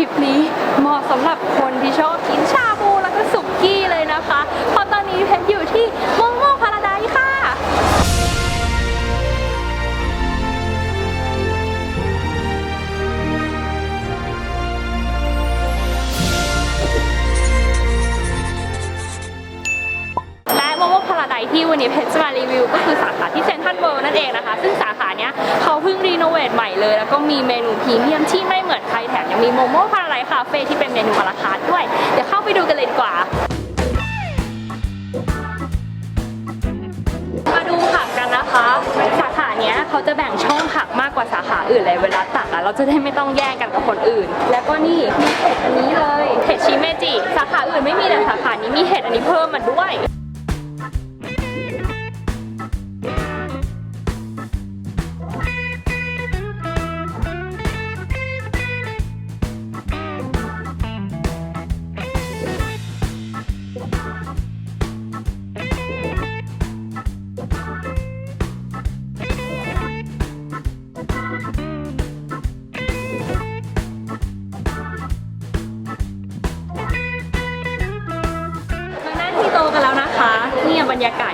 ลิปนี้เหมาะสำหรับคนที่ชอบกินชาบูแล้วก็สุกี้เลยนะคะ เพราะตอนนี้เพชรอยู่ที่ โมโมพาราไดที่วันนี้เพชรจะมารีวิว ก็คือสาขาที่เซนทรัลเวิลด์นั่นเองนะคะ ซึ่งสาขาเนี้ยเขาเพิ่งรีโนเวทใหม่เลย แล้วก็มีเมนูพรีเมียมที่ไม่เหมือนใครแถมยังมีโมโมพาราไดคาเฟ่ที่เป็นเมนูอลาคาร์ทด้วย เดี๋ยวเข้าไปดูกันเลยดีกว่ามาดูผักกันนะคะสาขาเนี้ยเขาจะแบ่งช่องผักมากกว่าสาขาอื่นเลยเวลาตักอะเราจะได้ไม่ต้องแย่งกันกับคนอื่น แล้วก็นี่มีเห็ดอันนี้เลยเห็ดชิเมจิสาขาอื่นไม่มีแต่สาขานี้มีเห็ดอันนี้เพิ่มมาด้วย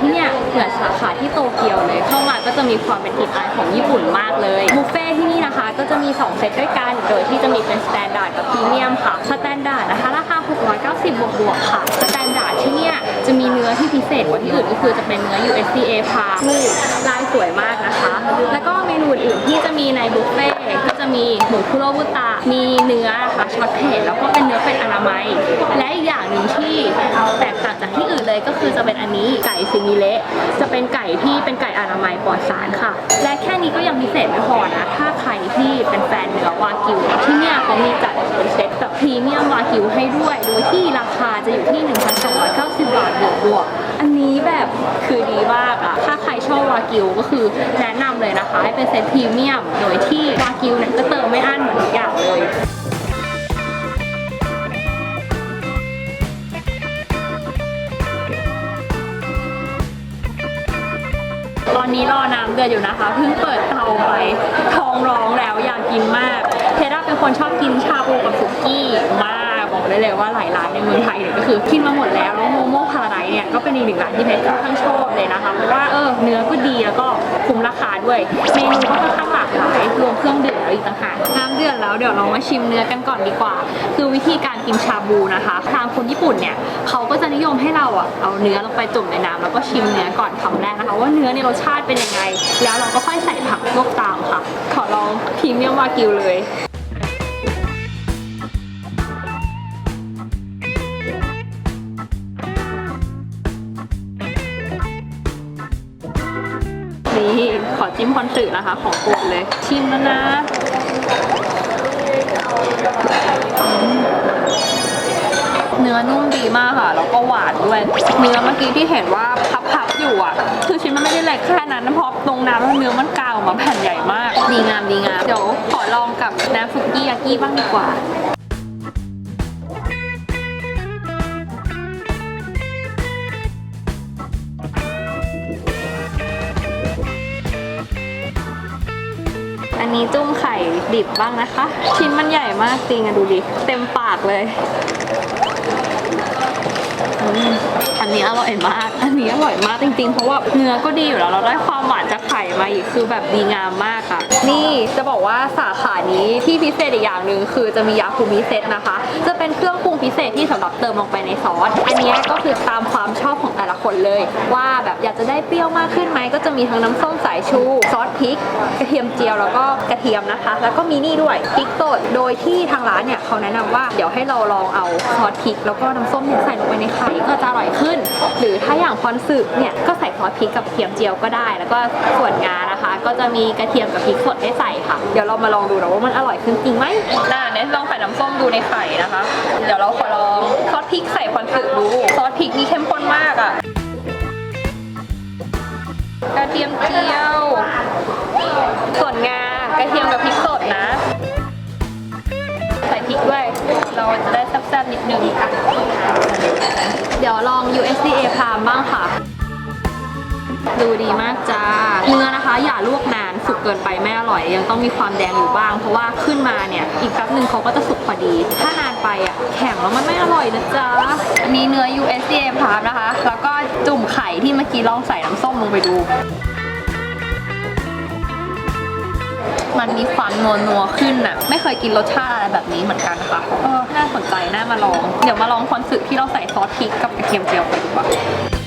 ที่เนี่ยเหมือนสาขาที่โตเกียวเลย เข้ามาก็จะมีความเป็นกลิ่นอายของญี่ปุ่นมากเลยบุฟเฟ่ที่นี่นะคะก็จะมี 2 เซตด้วยกัน โดยที่จะมีเป็นสแตนดาร์ดกับพรีเมียมค่ะสแตนดาร์ดนะคะราคา 690 บวกบวกค่ะสแตนดาร์ดที่เนี่ยจะมีเนื้อที่พิเศษกว่าที่อื่นก็คือจะเป็นเนื้อ USDA พาลูกลายสวยมากนะคะ แล้วก็เมนูอื่นที่จะมีในบุฟเฟ่ก็จะมีหมูคุโรบุตะมีเนื้อค่ะช็อตเผ็ดแล้วก็เป็นเนื้อเป็นอนามัย และอีกอย่าง ซิมิเละจะเป็นไก่ที่เป็นไก่อนามัยปลอดสารค่ะ และแค่นี้ก็ยังพิเศษไม่พอนะ ถ้าใครที่เป็นแฟนเนื้อวากิว ที่เนี่ยเขามีจัดเป็นเซตแบบพรีเมียมวากิวให้ด้วย โดยที่ราคาจะอยู่ที่ 1,290 บาทบวกบวกๆอันนี้แบบคือดีมากอะถ้าใครชอบวากิวก็คือแนะนำเลยนะคะ ให้เป็นเซตพรีเมียม โดยที่วากิวเนี่ยจะเติมไม่อั้นเหมือนทุกอย่างเลย อนนี้รอน้ำเดือดอยู่นะคะ เพิ่งเปิดเตาไปท้องร้องแล้วอยากกินมาก เทด้าเป็นคนชอบกินชาบูกับสุกี้มาก บอกได้เลยว่าหลายร้านในเมืองไทยเนี่ยก็คือกินมาหมดแล้วแล้วโมโม่พาราไดเนี่ยก็เป็นอีกหนึ่งร้านที่เพชรค่อนข้างชอบเลยนะคะเพราะว่าเออเนื้อก็ดีแล้วก็คุ้มราคาด้วยเมนูก็ค่อนข้างหลากหลายรวมเครื่องดื่มแล้วอีกต่างหากน้ำเดือดแล้วเดี๋ยวเรามาชิมเนื้อกันก่อนดีกว่า คือวิธีการกินชาบูนะคะทางคนญี่ปุ่นเนี่ยเขาก็จะนิยมให้เราอะเอาเนื้อลงไปจุ่มในน้ำแล้วก็ชิมเนื้อก่อนคำแรกนะคะ ว่าเนื้อเนี่ยรสชาติเป็นยังไง แล้วเราก็ค่อยใส่ผักลวกตามค่ะ ขอลองพรีเมียมวากิวเลย จิ้มคอนสึนะคะ ของโปรดเลย ชิมแล้วนะเนื้อนุ่มดีมากค่ะแล้วก็หวานด้วย เนื้อเมื่อกี้ที่เห็นว่าพับๆอยู่อะ คือชิ้นมันไม่ได้เล็กแค่นั้นเพราะตรงน้ำแล้วเนื้อมันกาวมาแผ่นใหญ่มาก ดีงามดีงามเดี๋ยวขอลองกับน้ำฟุกี้ยากิบ้างดีกว่า นนี้จุ้มไข่ดิบบ้างนะคะ ชิ้นมันใหญ่มากจริงอะดูดิ เต็มปากเลยอันนี้อร่อยมาก อันนี้อร่อยมากจริงๆ เพราะว่าเนื้อก็ดีอยู่แล้ว เราได้ความหวานจาก ไข่มาอีกคือแบบดีงามมากค่ะ นี่จะบอกว่าสาขานี้ที่พิเศษอีกอย่างหนึ่งคือจะมียาคูมิเซตนะคะ จะเป็นเครื่องปรุงพิเศษที่สำหรับเติมลงไปในซอส อันนี้ก็คือตามความชอบของแต่ละคนเลย ว่าแบบอยากจะได้เปรี้ยวมากขึ้นไหมก็จะมีทั้งน้ำส้มสายชูซอสพริก กระเทียมเจียวแล้วก็กระเทียมนะคะ แล้วก็มีนี่ด้วยพริกสดโดยที่ทางร้านเนี่ยเขาแนะนำว่าเดี๋ยวให้เราลองเอาซอสพริก แล้วก็น้ำส้มเนี่ยใส่ลงไปในไข่ก็จะอร่อยขึ้น หรือถ้าอย่างพรสึกเนี่ยก็ใส่ซอสพริกกับกระเทียมเจียวก็ได้ แล้วก็ส่วนงานะคะ ก็จะมีกระเทียมกับพริกสดให้ใส่ค่ะ เดี๋ยวเรามาลองดูนะว่ามันอร่อยขึ้นจริงไหมน่าเนี่ยลองใส่น้ำส้มดูในไข่นะคะ เดี๋ยวเราขอลองซอสพริกใส่พรสึกดูซอสพริกนี่เข้มข้นมากอะกระเทียมเจียวส่วนงากระเทียมกับพริกสดนะ ใส่พริกด้วย เราจะได้แซ่บๆนิดนึงค่ะ เดี๋ยวลอง USDA พามบ้างค่ะ ดูดีมากจ้า เนื้อนะคะ อย่าลวกนานสุกเกินไปไม่อร่อย ยังต้องมีความแดงอยู่บ้าง เพราะว่าขึ้นมาเนี่ย อีกแป๊บหนึ่งเขาก็จะสุกพอดี ถ้านานไปอะแข็งแล้วมันไม่อร่อยนะจ๊ะอันนี้เนื้อ USDA พาร์นะคะ แล้วก็จุ่มไข่ที่เมื่อกี้ลองใส่น้ำส้มลงไปดูมันมีความนัวนัวขึ้นน่ะไม่เคยกินรสชาติอะไรแบบนี้เหมือนกันค่ะเออน่าสนใจน่ามาลอง เดี๋ยวมาลองคอนสึที่เราใส่ซอสพริกกับกระเทียมเจียวไปดีกว่า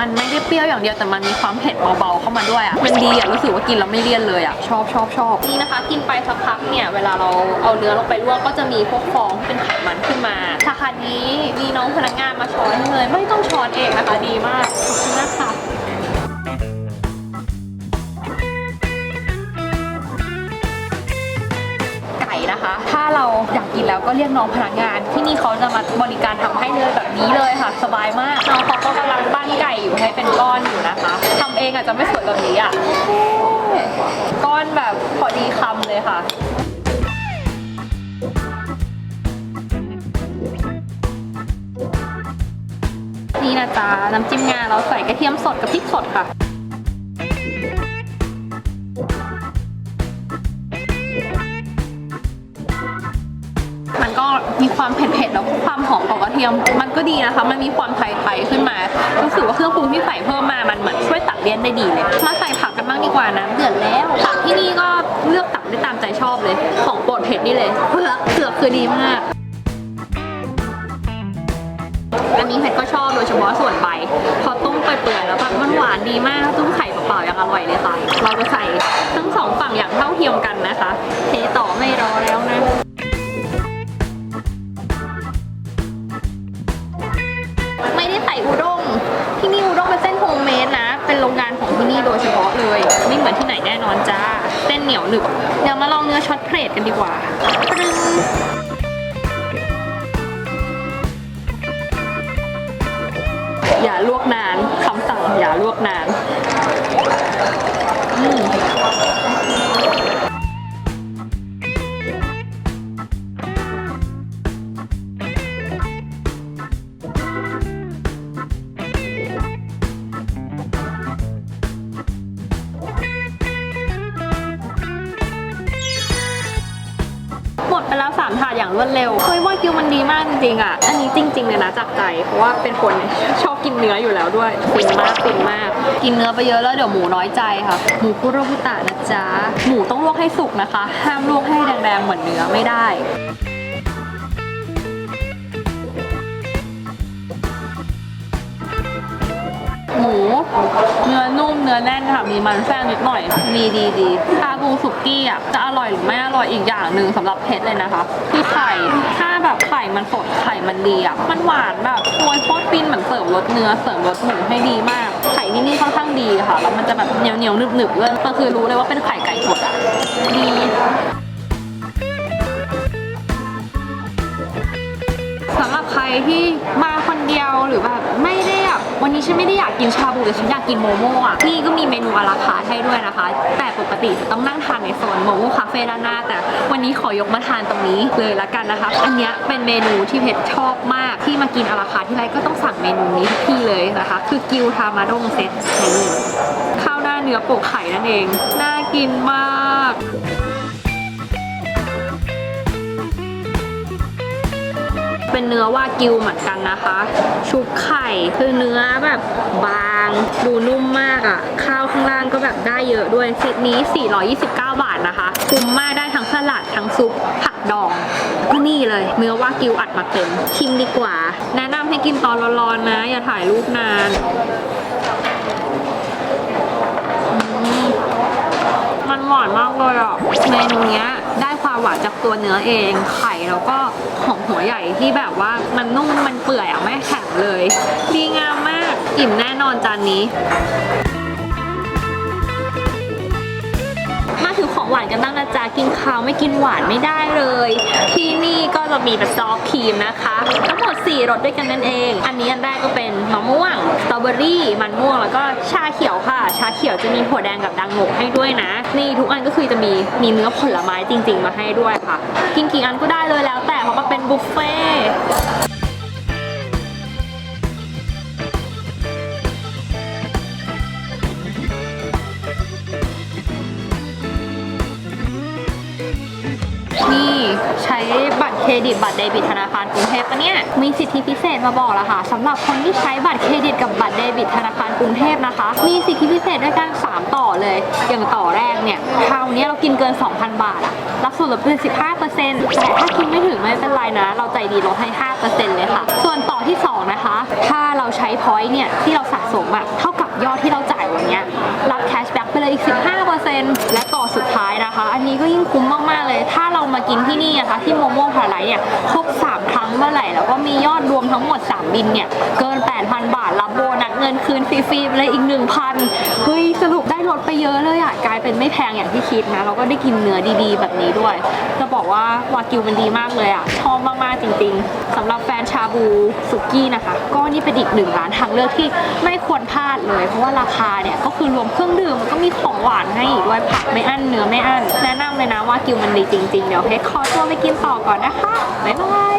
มันไม่ได้เปรี้ยวอย่างเดียวแต่มันมีความเผ็ดเบาๆเข้ามาด้วยอะมันดีอะรู้สึกว่ากินแล้วไม่เลี่ยนเลยอะชอบชอบชอบนี่นะคะ กินไปสักพักเนี่ยเวลาเราเอาเนื้อลงไปลวกก็จะมีพวกฟองที่เป็นไขมันขึ้นมาสาขานี้มีน้องพนักงานมาช้อนให้เลย ไม่ต้องช้อนเองนะคะดีมากขอบคุณนะคะ นะคะ ถ้าเราอยากกินแล้วก็เรียกน้องพนักงาน ที่นี่เขาจะมาบริการทำให้เลยแบบนี้เลยค่ะ สบายมากน้องเขาก็กำลังปั้นไก่อยู่ให้เป็นก้อนอยู่นะคะทำเองอาจจะไม่สวยแบบนี้อะก้อนแบบพอดีคำเลยค่ะนี่นะจ๊ะน้ำจิ้มงาเราใส่กระเทียมสดกับพริกสดค่ะ ความเผ็ดๆแล้วความหอมของกระเทียม มันก็ดีนะคะ มันมีความไทยๆขึ้นมารู้สึกว่าเครื่องปรุงที่ใส่เพิ่มมามันเหมือนช่วยตัดเลี่ยนได้ดีเลยมาใส่ผักกันบ้างดีกว่านะเดือดแล้วผักที่นี่ก็เลือกตักได้ตามใจชอบเลย ของโปรดเผ็ดนี่เลยเผือกเผือกคือดีมากอันนี้เผ็ดก็ชอบโดยเฉพาะส่วนใบพอต้มเปื่อยๆแล้วแบบมันหวานดีมากต้มไข่เปล่าๆยังอร่อยเลยค่ะเราจะใส่ทั้งสองฝั่งอย่างเท่าเทียมกัน โรงงานของที่นี่โดยเฉพาะเลย ไม่เหมือนที่ไหนแน่นอนจ้า เส้นเหนียวหนึบ เดี๋ยวมาลองเนื้อช็อตเพลทกันดีกว่าปรึงอย่าลวกนานคำสั่งอย่าลวกนาน แล้วสามถาดอย่างรวดเร็วเฮ้ยว่ากิวมันดีมากจริงๆอะ อันนี้จริงๆเลยนะจากใจ เพราะว่าเป็นคนชอบกินเนื้ออยู่แล้วด้วยฟินมากฟินมาก กินเนื้อไปเยอะแล้วเดี๋ยวหมูน้อยใจค่ะ หมูคุโรบุตะนะจ๊ะ หมูต้องลวกให้สุกนะคะ ห้ามลวกให้แดงๆเหมือนเนื้อไม่ได้หมูเนื้อ นื้อแน่นค่ะ มีมันแทรกนิดหน่อยดีดีดีชาบูสุกี้อะจะอร่อยหรือไม่อร่อยอีกอย่างหนึ่งสำหรับเพชรเลยนะคะ คือไข่ถ้าแบบไข่มันสดไข่มันดีอะมันหวานแบบโวยโคตรฟินเหมือนเสริมรสเนื้อเสริมรสหมูให้ดีมาก ไข่ที่นี่ค่อนข้างดีค่ะแล้วมันจะแบบเหนียวเหนียวหนึบหนึบๆเลยก็คือรู้เลยว่าเป็นไข่ไก่สดอะดีสำหรับใครที่มา วันนี้ฉันไม่ได้อยากกินชาบูแต่ฉันอยากกินโมโม่อะนี่ก็มีเมนูอาราคาร์ทให้ด้วยนะคะ แต่ปกติจะต้องนั่งทานในโซนโมโม่คาเฟ่ด้านหน้า แต่วันนี้ขอยกมาทานตรงนี้เลยละกันนะคะ อันนี้เป็นเมนูที่เพชรชอบมากที่มากินอาราคาร์ทที่ไรก็ต้องสั่งเมนูนี้ทุกที่เลยนะคะ คือกิวทามาดงเซตนี่ข้าวหน้าเนื้อโปกไข่นั่นเอง น่ากินมาก เป็นเนื้อวากิวเหมือนกันนะคะ ชุบไข่คือเนื้อแบบบาง ดูนุ่มมากอะ่ะ ข้าวข้างล่างก็แบบได้เยอะด้วยเซตนี้ 429 บาทนะคะ คุ้มมากได้ทั้งสลัดทั้งซุปผักดองก็นี่เลยเนื้อวากิวอัดมาเต็มชิมดีกว่า แนะนำให้กินตอนร้อนๆนะ อย่าถ่ายรูปนานมมันหวานมากเลยอะเมนูเนี้ยได้ ความหวานจากตัวเนื้อเอง ไข่แล้วก็ของหัวใหญ่ที่แบบว่ามันนุ่มมันเปื่อยอะไม่แข็งเลย ดีงามมาก อิ่มแน่นอนจานนี้ ของหวานกันบ้างนะจ๊ะกินข้าวไม่กินหวานไม่ได้เลย ที่นี่ก็จะมีแบบซอฟครีมนะคะ ทั้งหมด 4รสด้วยกันนั่นเอง อันนี้อันแรกก็เป็นมะม่วงสตรอเบอรี่มันม่วงแล้วก็ชาเขียวค่ะ ชาเขียวจะมีถั่วแดงกับดังโงกให้ด้วยนะ นี่ทุกอันก็คือจะมีมีเนื้อผลไม้จริง ๆ มาให้ด้วยค่ะ กินกี่อันก็ได้เลยแล้วแต่เพราะมันเป็นบุฟเฟ่ บัตรเครดิตบัตรเดบิตธนาคารกรุงเทพปะเนี่ยมีสิทธิพิเศษมาบอกแล้วค่ะสำหรับคนที่ใช้บัตรเครดิตกับบัตรเดบิตธนาคารกรุงเทพนะคะ มีสิทธิพิเศษด้วยกันสามต่อเลย อย่างต่อแรกเนี่ยคราวนี้เรากินเกิน 2,000 บาทอะรับส่วนลดเป็น15%แต่ถ้ากินไม่ถึงไม่เป็นไรนะ เราใจดีลดให้ 5%เลยค่ะ ส่วนต่อที่ 2 นะคะ ถ้าเราใช้พอยต์เนี่ยที่เราสะสมอะเท่ากับยอดที่เราจ เนี้ยรับแคชแบ็กไปเลยอีก 15%และต่อสุดท้ายนะคะ อันนี้ก็ยิ่งคุ้มมากๆเลย ถ้าเรามากินที่นี่นะคะ ที่โมโม่พาไลเนี่ยครบ 3 ครั้งเมื่อไหร่ แล้วก็มียอดรวมทั้งหมด 3 บินเนี่ย เกิน 8,000 บาท รับโบนัสเงินคืนฟรีๆเลยอีก 1,000 เฮ้ย สรุปได้ลดไปเยอะเลยอะกลายเป็นไม่แพงอย่างที่คิดนะเราก็ได้กินเนื้อดีๆ แบบนี้ด้วย จะบอกว่าวากิวมันดีมากเลยอะชอบมากๆจริง ๆสำหรับแฟนชาบูสุกี้นะคะ ก็นี่เป็นอีกหนึ่งร้านทางเลือกที่ไม่ควรพลาดเลย เพราะว่าราคาเนี่ยก็คือรวมเครื่องดื่มมันก็มีของหวานให้อีกด้วยผักไม่อั้นเนื้อไม่อั้นแนะนำเลยนะว่ากิวมันดีจริงๆ เดี๋ยวเพชรขอตัวไปกินต่อก่อนนะคะ บ๊ายบาย